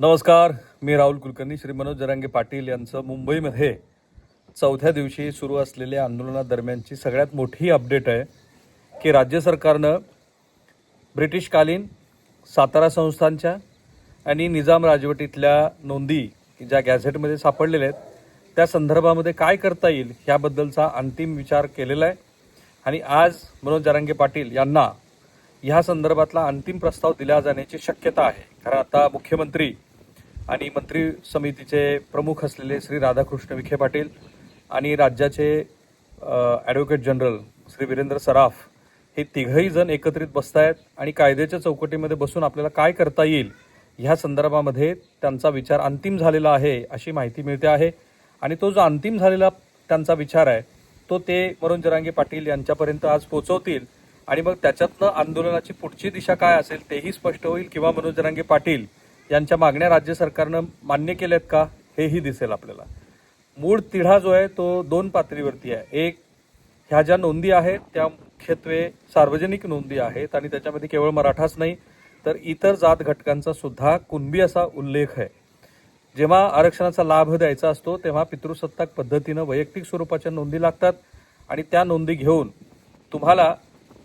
नमस्कार मी राहुल कुलकर्णी श्री मनोज जरांगे पाटील यांचं मुंबईमध्ये चौथ्या दिवशी सुरू असलेल्या आंदोलनादरम्यानची सगळ्यात मोठी अपडेट आहे की राज्य सरकारनं ब्रिटिशकालीन सातारा संस्थांच्या आणि निजाम राजवटीतल्या नोंदी ज्या गॅझेटमध्ये सापडलेल्या आहेत त्या संदर्भामध्ये काय करता येईल ह्याबद्दलचा अंतिम विचार केलेला आहे. आणि आज मनोज जरांगे पाटील यांना ह्या संदर्भातला अंतिम प्रस्ताव दिला जाण्याची शक्यता आहे. कारण आता मुख्यमंत्री आणि मंत्री समितीचे प्रमुख असलेले श्री राधाकृष्ण विखे पाटील आणि राज्याचे ॲडव्होकेट जनरल श्री वीरेंद्र सराफ हे तिघही जण एकत्रित बसतायत आणि कायद्याच्या चौकटीमध्ये बसून आपल्याला काय करता येईल ह्या संदर्भामध्ये त्यांचा विचार अंतिम झालेला आहे अशी माहिती मिळते आहे. आणि तो जो अंतिम झालेला त्यांचा विचार आहे तो ते वरुण जरांगे पाटील यांच्यापर्यंत आज पोचवतील. आणि मग त्याच्यातनं आंदोलनाची पुढची दिशा काय असेल तेही स्पष्ट होईल किंवा मनोज जरांगे पाटील यांच्या मागण्या राज्य सरकारनं मान्य केल्यात का हेही दिसेल आपल्याला. मूळ तिढा जो आहे तो दोन पातळीवरती आहे. एक ह्या ज्या नोंदी आहेत त्या मुख्यत्वे सार्वजनिक नोंदी आहेत आणि त्याच्यामध्ये केवळ मराठाच नाही तर इतर जात घटकांचा सुद्धा कुणबी असा उल्लेख आहे. जेव्हा आरक्षणाचा लाभ द्यायचा असतो तेव्हा पितृसत्ताक पद्धतीनं वैयक्तिक स्वरूपाच्या नोंदी लागतात आणि त्या नोंदी घेऊन तुम्हाला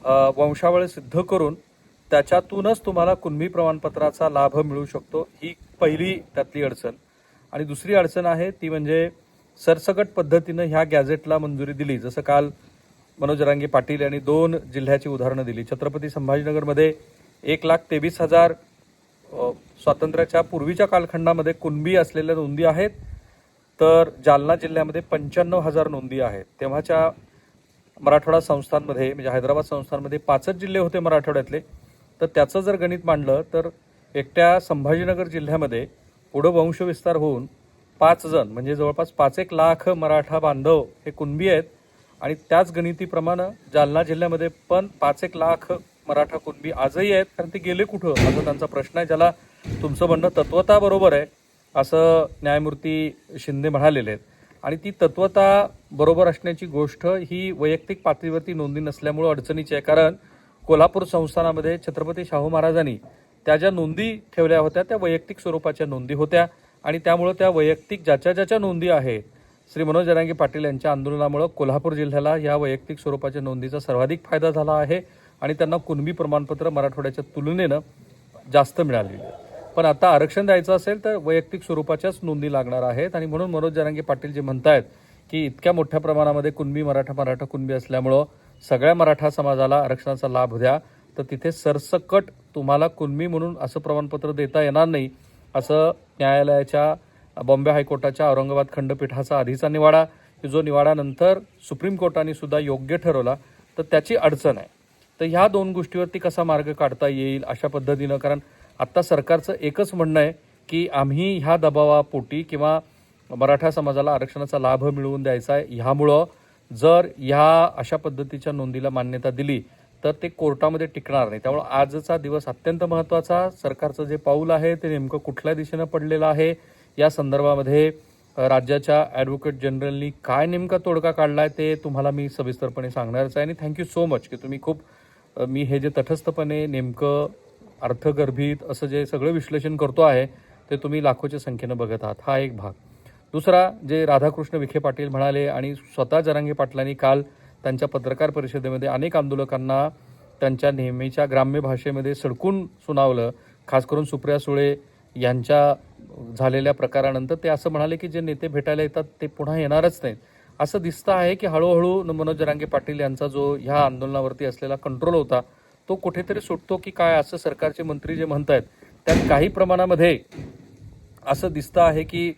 वंशावळ सिद्ध करून त्याच्यातूनच तुम्हाला कुणबी प्रमाणपत्राचा लाभ मिळू शकतो. ही पहिली त्यातली अडचण. आणि दुसरी अडचण आहे ती म्हणजे सरसकट पद्धतीनं ह्या गॅझेटला मंजुरी दिली. जसं काल मनोज रांगे पाटील यांनी दोन जिल्ह्याची उदाहरणं दिली. छत्रपती संभाजीनगरमध्ये एक लाख तेवीस हजार स्वातंत्र्याच्या पूर्वीच्या कालखंडामध्ये कुणबी असलेल्या नोंदी आहेत तर जालना जिल्ह्यामध्ये पंच्याण्णव हजार नोंदी आहेत. तेव्हाच्या मराठवाडा संस्थांमध्ये म्हणजे हैदराबाद संस्थांमध्ये पाचच जिल्हे होते मराठवाड्यातले. तर त्याचं जर गणित मांडलं तर एकट्या संभाजीनगर जिल्ह्यामध्ये पुढं वंशविस्तार होऊन पाच जण म्हणजे जवळपास पाच एक लाख मराठा बांधव हे कुणबी आहेत. आणि त्याच गणितीप्रमाणे जालना जिल्ह्यामध्ये पण पाच एक लाख मराठा कुणबी आजही आहेत. कारण ते गेले कुठं? असा त्यांचा प्रश्न आहे ज्याला तुमचं म्हणणं तत्वता बरोबर आहे असं न्यायमूर्ती शिंदे म्हणालेले आहेत. आणि ती तत्वता बरोबर असण्याची गोष्ट ही वैयक्तिक पातळीवरती नोंदी नसल्यामुळं अडचणीची आहे. कारण कोल्हापूर संस्थानामध्ये छत्रपती शाहू महाराजांनी त्या ज्या नोंदी ठेवल्या होत्या त्या वैयक्तिक स्वरूपाच्या नोंदी होत्या. आणि त्यामुळं त्या वैयक्तिक ज्याच्या ज्याच्या नोंदी आहेत श्री मनोज जरांगे पाटील यांच्या आंदोलनामुळं कोल्हापूर जिल्ह्याला या वैयक्तिक स्वरूपाच्या नोंदीचा सर्वाधिक फायदा झाला आहे. आणि त्यांना कुणबी प्रमाणपत्र मराठवाड्याच्या तुलनेनं जास्त मिळालेलं आहे. पण आता आरक्षण द्यायचं असेल तर वैयक्तिक स्वरूपाच्याच नोंदी लागणार आहेत. आणि म्हणून मनोज जरांगे पाटील जे म्हणतायत की इतक्या मोठ्या प्रमाणामध्ये कुणबी मराठा मराठा कुणबी असल्यामुळं सगळ्या मराठा समाजाला आरक्षणाचा लाभ द्या. तर तिथे सरसकट तुम्हाला कुणबी म्हणून असं प्रमाणपत्र देता येणार नाही असं न्यायालयाच्या बॉम्बे हायकोर्टाच्या औरंगाबाद खंडपीठाचा आधीचा निवाडा जो निवाडानंतर सुप्रीम कोर्टाने सुद्धा योग्य ठरवला तर त्याची अडचण आहे. तर ह्या दोन गोष्टीवरती कसा मार्ग काढता येईल अशा पद्धतीनं कारण आत्ता सरकारचं एकच म्हणणं आहे की आम्ही ह्या दबावापोटी किंवा मराठा समाजाला आरक्षणाचा लाभ मिळवून द्यायचा आहे. ह्यामुळं जर ह्या अशा पद्धतीच्या नोंदीला मान्यता दिली तर ते कोर्टामध्ये टिकणार नाही. त्यामुळे आजचा दिवस अत्यंत महत्त्वाचा. सरकारचं जे पाऊल आहे ते नेमकं कुठल्या दिशेनं पडलेलं आहे? या संदर्भामध्ये राज्याच्या ॲडव्होकेट जनरलनी काय नेमका तोडगा काढला आहे ते तुम्हाला मी सविस्तरपणे सांगणारच आहे. आणि थँक्यू सो मच की तुम्ही खूप मी हे जे तटस्थपणे नेमकं अर्थगर्भित असं जे सगळं विश्लेषण करतो आहे ते तुम्ही लाखोच्या संख्येनं बघत आहात. हा एक भाग. दुसरा जे राधाकृष्ण विखे पाटील म्हणाले आणि स्वतः जरांगे पाटलांनी काल त्यांच्या पत्रकार परिषदेमध्ये अनेक आंदोलकांना त्यांच्या नेहमीच्या ग्राम्य भाषेमध्ये सडकून सुनावलं खास करून सुप्रिया सुळे यांच्या झालेल्या प्रकारानंतर ते असं म्हणाले की जे नेते भेटायला येतात ते पुन्हा येणारच नाहीत. असं दिसतं आहे की हळूहळू मनोज जरांगे पाटील यांचा जो ह्या आंदोलनावरती असलेला कंट्रोल होता तो कुठेतरी सुटतो की काय असं सरकारचे मंत्री जे म्हणत आहेत त्यात काही प्रमाणामध्ये असं दिसतं आहे की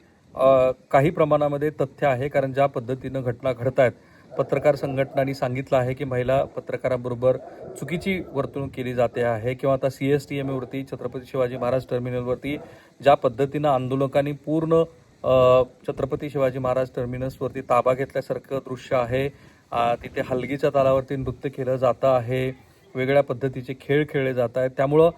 काही प्रमाणामध्ये तथ्य आहे कारण ज्या पद्धतीनं घटना घडत आहेत पत्रकार संघटनांनी सांगितलं आहे की महिला पत्रकाराबरोबर चुकीची वर्तणूक केली जाते आहे किंवा आता सी एस टी एमवरती छत्रपती शिवाजी महाराज टर्मिनलवरती ज्या पद्धतीनं आंदोलकांनी पूर्ण छत्रपती शिवाजी महाराज टर्मिनसवरती ताबा घेतल्यासारखं दृश्य आहे. तिथे हलगीच्या तालावरती नृत्य केलं जातं आहे. वेगळ्या पद्धतीचे खेळ खेळले जात आहेत. त्यामुळं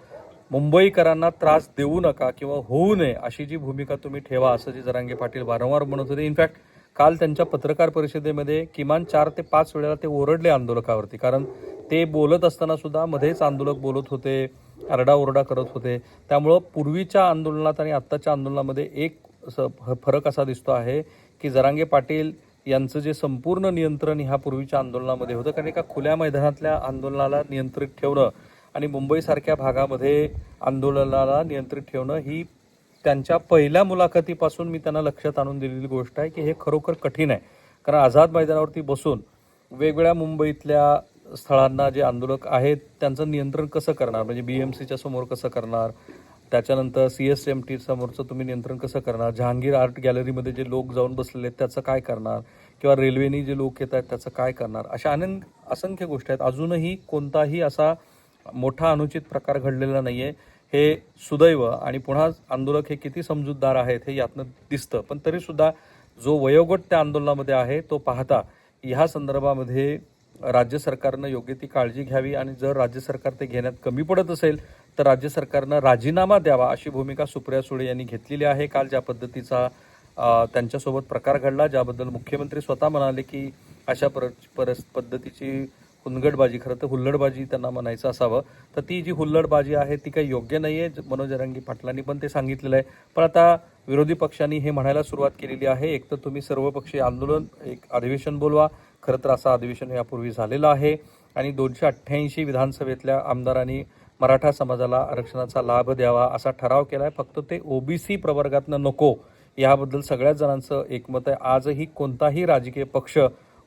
मुंबईकरांना त्रास देऊ नका किंवा होऊ नये अशी जी भूमिका तुम्ही ठेवा असं जे जरांगे पाटील वारंवार म्हणत होते. इनफॅक्ट काल त्यांच्या पत्रकार परिषदेमध्ये किमान चार ते पाच वेळेला ते ओरडले आंदोलकावरती. कारण ते बोलत असताना सुद्धा मध्येच आंदोलक बोलत होते आरडाओरडा करत होते. त्यामुळं पूर्वीच्या आंदोलनात आणि आत्ताच्या आंदोलनामध्ये एक असं फ- फरक असा दिसतो आहे की जरांगे पाटील यांचं जे संपूर्ण नियंत्रण ह्या पूर्वीच्या आंदोलनामध्ये होतं कारण एका खुल्या मैदानातल्या आंदोलनाला नियंत्रित ठेवणं आणि मुंबईसारख्या भागामध्ये आंदोलनाला नियंत्रित ठेवणं ही त्यांच्या पहिल्या मुलाखतीपासून मी त्यांना लक्षात आणून दिलेली गोष्ट आहे की हे खरोखर कठीण आहे. कारण आझाद मैदानावरती बसून वेगवेगळ्या मुंबईतल्या स्थळांना जे आंदोलक आहेत त्यांचं नियंत्रण कसं करणार? म्हणजे बी एम सीच्या समोर कसं करणार? त्याच्यानंतर सी एस एम टी समोरचं तुम्ही नियंत्रण कसं करणार? जहांगीर आर्ट गॅलरीमध्ये जे लोक जाऊन बसलेले आहेत त्याचं काय करणार? किंवा रेल्वेनी जे लोक येत आहेत त्याचं काय करणार? अशा अनेक असंख्य गोष्टी आहेत. अजूनही कोणताही असा मोठा अनुचित प्रकार घडलेला नाही आहे हे सुदैव आणि पुन्हा आंदोलक हे किती समजूतदार आहेत हे यातनं दिसतं. पण तरीसुद्धा जो वयोगट त्या आंदोलनामध्ये आहे तो पाहता ह्या संदर्भामध्ये राज्य सरकारनं योग्य ती काळजी घ्यावी आणि जर राज्य सरकार ते घेण्यात कमी पडत असेल तर राज्य सरकारनं राजीनामा द्यावा अशी भूमिका सुप्रिया सुळे यांनी घेतलेली आहे. काल ज्या पद्धतीचा त्यांच्यासोबत प्रकार घडला ज्याबद्दल मुख्यमंत्री स्वतः म्हणाले की अशा पर परस पद्धतीची हुनगडबाजी खरं तर हुल्लडबाजी त्यांना म्हणायचं असावं. तर ती जी हुल्लडबाजी आहे ती काही योग्य नाही आहे मनोज रंगी पाटलांनी पण ते सांगितलेलं आहे. पण आता विरोधी पक्षांनी हे म्हणायला सुरुवात केलेली आहे. एक तर तुम्ही सर्वपक्षीय आंदोलन एक अधिवेशन बोलवा. खरं तर असं अधिवेशन यापूर्वी झालेलं आहे. आणि दोनशे अठ्ठ्याऐंशी विधानसभेतल्या आमदारांनी मराठा समाजाला आरक्षणाचा लाभ द्यावा असा ठराव केला आहे फक्त ते ओबीसी प्रवर्गातनं नको. याबद्दल सगळ्याच जणांचं एकमत आहे. आजही कोणताही राजकीय पक्ष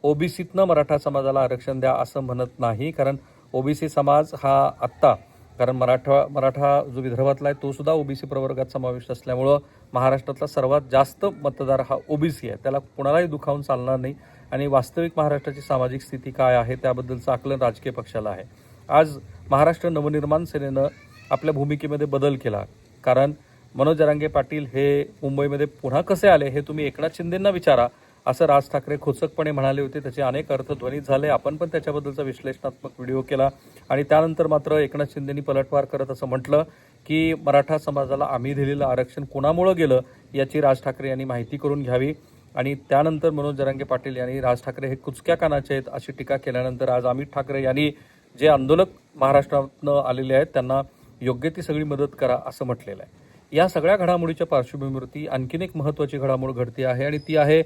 ओबीसीतनं मराठा समाजाला आरक्षण द्या असं म्हणत नाही. कारण ओबीसी समाज हा आत्ता कारण मराठा मराठा जो विदर्भातला आहे तो सुद्धा ओबीसी प्रवर्गात समाविष्ट असल्यामुळं महाराष्ट्रातला सर्वात जास्त मतदार हा ओबीसी आहे. त्याला कुणालाही दुखावून चालणार नाही. आणि वास्तविक महाराष्ट्राची सामाजिक स्थिती काय आहे त्याबद्दलचं आकलन राजकीय पक्षाला आहे. आज महाराष्ट्र नवनिर्माण सेनेनं आपल्या भूमिकेमध्ये बदल केला. कारण मनोज जरांगे पाटील हे मुंबईमध्ये पुन्हा कसे आले हे तुम्ही एकनाथ शिंदेंना विचारा असं राज ठाकरे खोचकपणे म्हणाले होते. त्याचे अनेक अर्थ ध्वनित झाले. आपण पण त्याच्याबद्दलचा विश्लेषणात्मक व्हिडिओ केला. आणि त्यानंतर मात्र एकनाथ शिंदेनी पलटवार करत असं म्हटलं की मराठा समाजाला आम्ही दिलेलं आरक्षण कोणामुळं गेलं याची राज ठाकरे यांनी माहिती करून घ्यावी. आणि त्यानंतर मनोज जरांगे पाटील यांनी राज ठाकरे हे कुचक्या कानाचे आहेत अशी टीका केल्यानंतर आज अमित ठाकरे यांनी जे आंदोलक महाराष्ट्रातनं आलेले आहेत त्यांना योग्य ती सगळी मदत करा असं म्हटलेलं आहे. या सगळ्या घडामोडीच्या पार्श्वभूमीवरती आणखीन एक महत्त्वाची घडामोड घडते आहे आणि ती आहे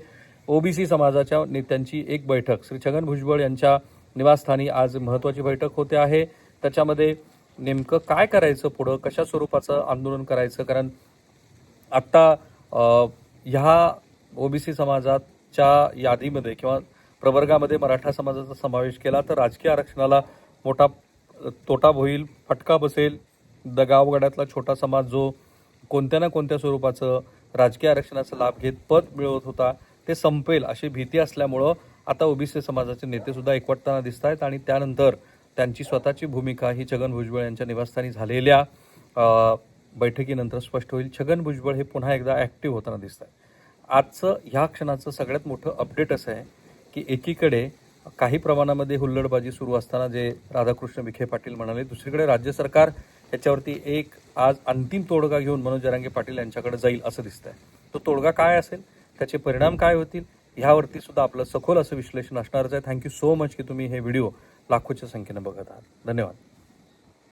ओबीसी समाजाच्या नेत्यांची एक बैठक. श्री छगन भुजबळ यांच्या निवासस्थानी आज महत्त्वाची बैठक होते आहे. त्याच्यामध्ये नेमकं काय करायचं पुढं कशा स्वरूपाचं आंदोलन करायचं? कारण आत्ता ह्या ओबीसी समाजाच्या यादीमध्ये किंवा प्रवर्गामध्ये मराठा समाजाचा समावेश केला तर राजकीय आरक्षणाला मोठा तोटा होईल फटका बसेल. द गावगाड्यातला छोटा समाज जो कोणत्या ना कोणत्या स्वरूपाचं राजकीय आरक्षणाचा लाभ घेत पद मिळवत होता ते संपेल अशी भीती असल्यामुळं आता ओबीसी समाजाचे नेतेसुद्धा एकवटताना दिसत आहेत आणि त्यानंतर त्यांची स्वतःची भूमिका ही छगन भुजबळ यांच्या निवासस्थानी झालेल्या बैठकीनंतर स्पष्ट होईल. छगन भुजबळ हे पुन्हा एकदा ॲक्टिव्ह होताना दिसत आहे आजचं ह्या क्षणाचं सगळ्यात मोठं अपडेट असं आहे की एकीकडे काही प्रमाणामध्ये हुल्लडबाजी सुरू असताना जे राधाकृष्ण विखे पाटील म्हणाले दुसरीकडे राज्य सरकार याच्यावरती एक आज अंतिम तोडगा घेऊन मनोज जरांगे पाटील यांच्याकडे जाईल असं दिसतंय. तो तोडगा काय असेल? त्याचे परिणाम काय होतील? ह्यावरती सुद्धा आपलं सखोल असं विश्लेषण असणारच आहे. थँक्यू सो मच की तुम्ही हे व्हिडिओ लाखोच्या संख्येनं बघत आहात. धन्यवाद.